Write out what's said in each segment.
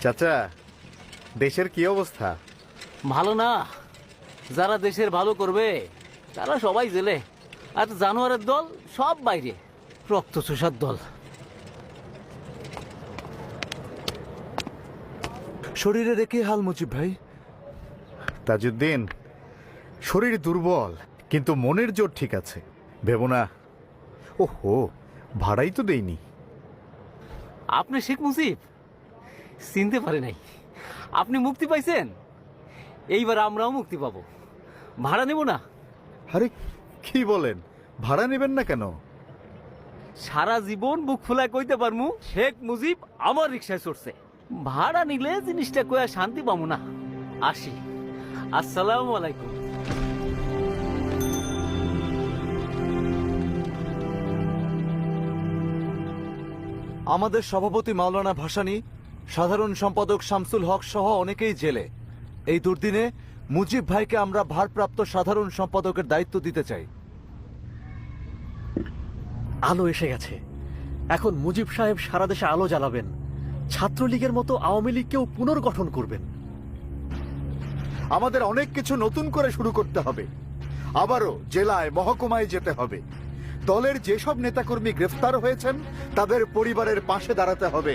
চাচা দেশের কি অবস্থা? ভালো না। যারা দেশের ভালো করবে তারা সবাই জেলে। আর জানোয়ারের দল সব বাইরে রক্ত চোষার দল। শরীরে রেখে হাল মুজিব ভাই। তাজউদ্দিন শরীর দুর্বল কিন্তু মনের জোর ঠিক আছে। ভেবো না। ওহো ভাড়াই তো দেইনি। আপনি শেখ মুজিব? চিনতে পারে নাই। আপনি মুক্তি পাইছেন? এইবার আমরাও মুক্তি পাব। ভাড়া নেব না? আরে কি বলেন? ভাড়া নেবেন না কেন? সারা জীবন বুক ফুলায় কইতে পারমু শেখ মুজিব আমার রিক্সায় চড়ছে। ভাড়া নিলে জিনিসটা কয়া শান্তি পাবো না। আসি। আসসালামু আলাইকুম। আমাদের সভাপতি মাওলানা ভাসানী সাধারণ সম্পাদক শামসুল হক সহ অনেকেই জেলে। এই দুর্দিনে মুজিব ভাইকে আমরা ভারপ্রাপ্ত সাধারণ সম্পাদকের দায়িত্ব দিতে চাই। আলো এসে গেছে। এখন মুজিব সাহেব সারা দেশে আলো জ্বালাবেন। ছাত্রলীগের মতো আওয়ামী লীগকেও পুনর্গঠন করবেন। আমাদের অনেক কিছু নতুন করে শুরু করতে হবে। আবারও জেলায় মহকুমায় যেতে হবে। দলের যেসব নেতাকর্মী গ্রেফতার হয়েছেন তাদের পরিবারের পাশে দাঁড়াতে হবে।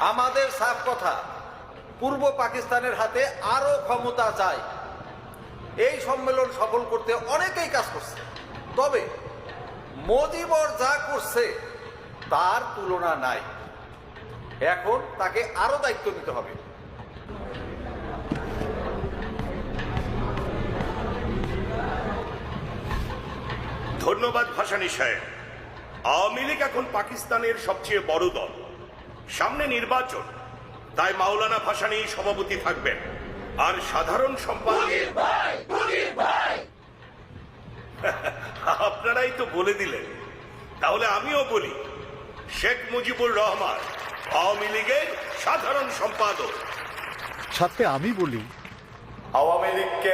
আমাদের সাফ কথা, পূর্ব পাকিস্তানের হাতে আরও ক্ষমতা চাই। এই সম্মেলন সফল করতে অনেকেই কাজ করছে। তবে মজিবর যা করছে, তার তুলনা নাই। এখন তাকে আরও দায়িত্ব নিতে হবে। ধন্যবাদ ভাসানী সাহেব। আওয়ামী লীগ এখন পাকিস্তানের সবচেয়ে বড় দল। সামনে নির্বাচন। তাই মাওলানা ভাসানী সভাপতি থাকবেন। আর সাধারণ সম্পাদক আপনারাই তো বলে দিলেন। তাহলে আমিও বলি শেখ মুজিবুর রহমান আওয়ামী লীগের সাধারণ সম্পাদক। সাথে আমি বলি আওয়ামী লীগকে